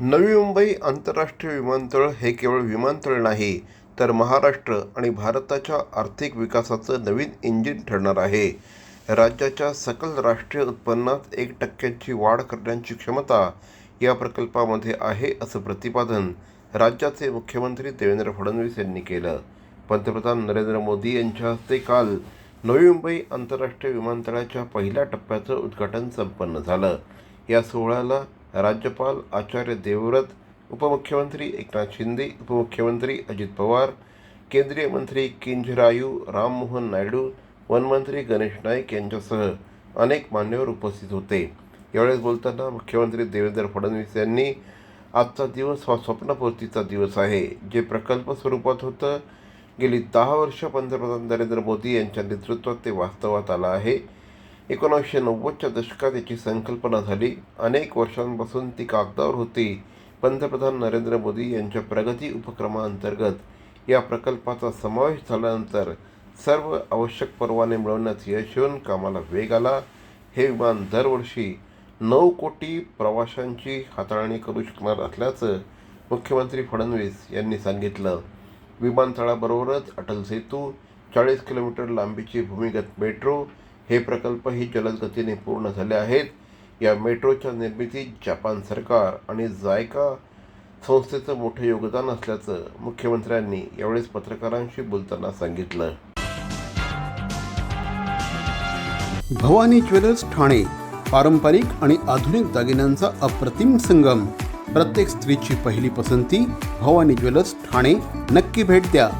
नवी मुंबई आंतरराष्ट्रीय विमानतळ हे केवळ विमानतळ नाही तर महाराष्ट्र आणि भारताच्या आर्थिक विकासाचं नवीन इंजिन ठरणार आहे. राज्याच्या सकल राष्ट्रीय उत्पन्नात एक टक्क्यांची वाढ करण्याची क्षमता या प्रकल्पामध्ये आहे असं प्रतिपादन राज्याचे मुख्यमंत्री देवेंद्र फडणवीस यांनी केलं. पंतप्रधान नरेंद्र मोदी यांच्या हस्ते काल नवी मुंबई आंतरराष्ट्रीय विमानतळाच्या पहिल्या टप्प्याचं उद्घाटन संपन्न झालं. या सोहळ्याला राज्यपाल आचार्य देवव्रत उपमुख्यमंत्री एकनाथ शिंदे उपमुख्यमंत्री अजित पवार केंद्रीय मंत्री किंजरायू राममोहन नायडू वनमंत्री गणेश नाईक यांच्यासह अनेक मान्यवर उपस्थित होते. यावेळेस बोलताना मुख्यमंत्री देवेंद्र फडणवीस यांनी आजचा दिवस हा स्वप्नपूर्तीचा दिवस आहे जे प्रकल्प स्वरूपात होतं. गेली दहा वर्ष पंतप्रधान नरेंद्र मोदी यांच्या नेतृत्वात ते वास्तवात आलं आहे. एकोणीसशे नव्वदच्या दशकात याची संकल्पना झाली. अनेक वर्षांपासून ती कागदावर होती. पंतप्रधान नरेंद्र मोदी यांच्या प्रगती उपक्रमाअंतर्गत या प्रकल्पाचा समावेश झाल्यानंतर सर्व आवश्यक परवाने मिळवण्यात यश येऊन कामाला वेग आला. हे विमान दरवर्षी नऊ कोटी प्रवाशांची हाताळणी करू शकणार असल्याचं मुख्यमंत्री फडणवीस यांनी सांगितलं. विमानतळाबरोबरच अटल सेतू चाळीस किलोमीटर लांबीची भूमिगत मेट्रो हे प्रकल्पही जलद गतीने पूर्ण झाले आहेत. या मेट्रोच्या निर्मितीत जपान सरकार आणि जायका संस्थेचं मोठं योगदान असल्याचं मुख्यमंत्र्यांनी यावेळेस पत्रकारांशी बोलताना सांगितलं. भवानी ज्वेलर्स ठाणे पारंपरिक आणि आधुनिक दागिन्यांचा अप्रतिम संगम. प्रत्येक स्त्रीची पहिली पसंती भवानी ज्वेलर्स ठाणे. नक्की भेट द्या.